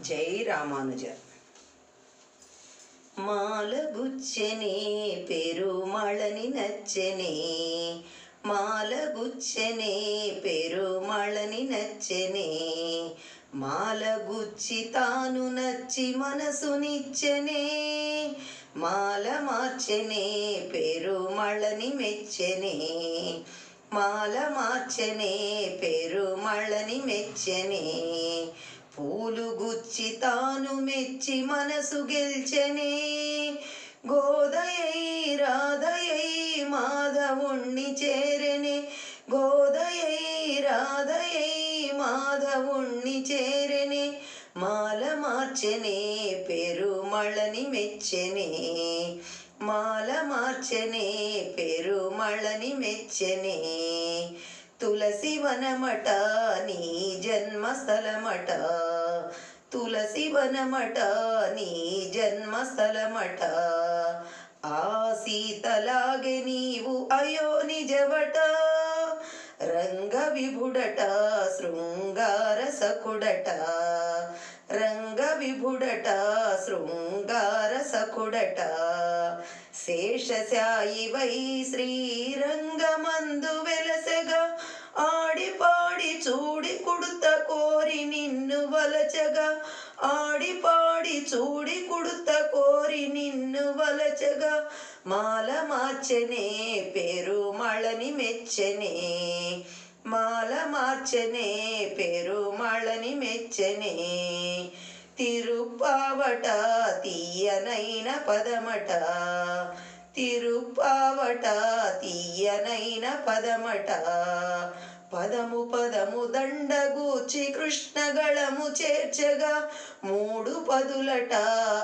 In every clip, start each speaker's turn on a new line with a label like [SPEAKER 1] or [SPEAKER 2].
[SPEAKER 1] జై రామానుజ మాలగుచ్చనే పెరుమళని నచ్చనే. మాలగుచ్చనే పెరుమళని నచ్చనే. మాలగుచ్చి తాను నచ్చి మనసునిచ్చనే. మాల మార్చనే పెరుమళని మెచ్చనే. మాల మార్చనే పెరుమళని మెచ్చనే. పూలు గుచ్చి తాను మెచ్చి మనసు గెల్చనే. గోదయై రాధయై మాధవుణ్ణి చేరనే. గోదయై రాధయై మాధవుణ్ణి చేరనే. మాల మార్చెనే పెరుమళ్ళని మెచ్చెనే. మాల మార్చెనే పెరుమళ్ళని మెచ్చెనే. తులసి వనమట జన్మస్థలమట తులసి వనమట నీ జన్మస్థలమట. ఆ సీతలాగే నీవు అయో నిజవట రంగ విభుడట శృంగార సకుడట రంగ విభుడట శృంగార సకుడట శేషశాయి వై శ్రీ వలచగా ఆడిపాడి చూడి కుడుత కోరి నిన్ను వలచగా మాల మార్చనే పేరు పెరుమళని మెచ్చనే. మాల మార్చనే పేరు పెరుమళని మెచ్చనే. తిరుపావట తీయనైన పదమట. తిరుపావట తీయనైన పదమట. పదము పదము దండగూచి కృష్ణగళము చేర్చగా మూడు పదులట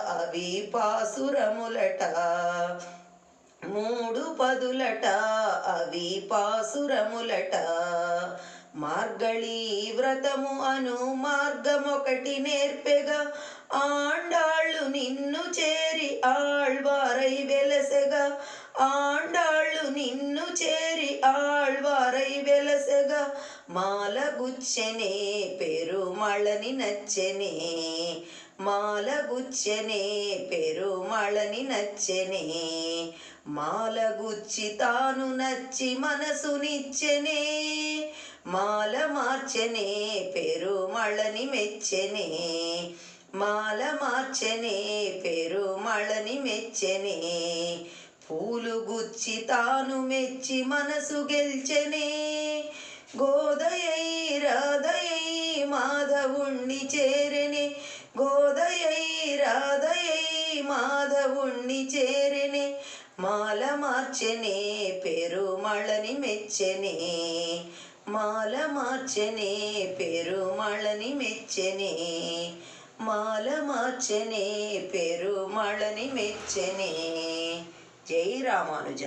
[SPEAKER 1] అవి పాసురములట. మూడు పదులట అవి పాసురములట. మార్గళీ వ్రతము అను మార్గమొకటి నేర్పెగా ఆండ వెలసెగా. ఆండాళ్ళు నిన్ను చేరి ఆళ్వారై వెలసెగా. మాల గుచ్చెనే పెరుమళని నచ్చెనే. మాల గుచ్చెనే పెరుమళని నచ్చెనే. మాల గుచ్చి తాను నచ్చి మనసునిచ్చెనే. మాల మార్చెనే పెరుమళని మెచ్చెనే. మాల మార్చెనే పెరుమళని మెచ్చెనే. పూలు గుచ్చి తాను మెచ్చి మనసు గెల్చెనే. గోదయై రాధయై మాధవుణ్ణి చేరెనే. గోదయై రాధయై మాధవుణ్ణి చేరెనే. మాల మార్చెనే పెరుమళని మెచ్చెనే. మాల మార్చెనే పెరుమళని మెచ్చెనే. మాల మార్చెనే పెరుమళని మెచ్చనే. జై రామానుజ.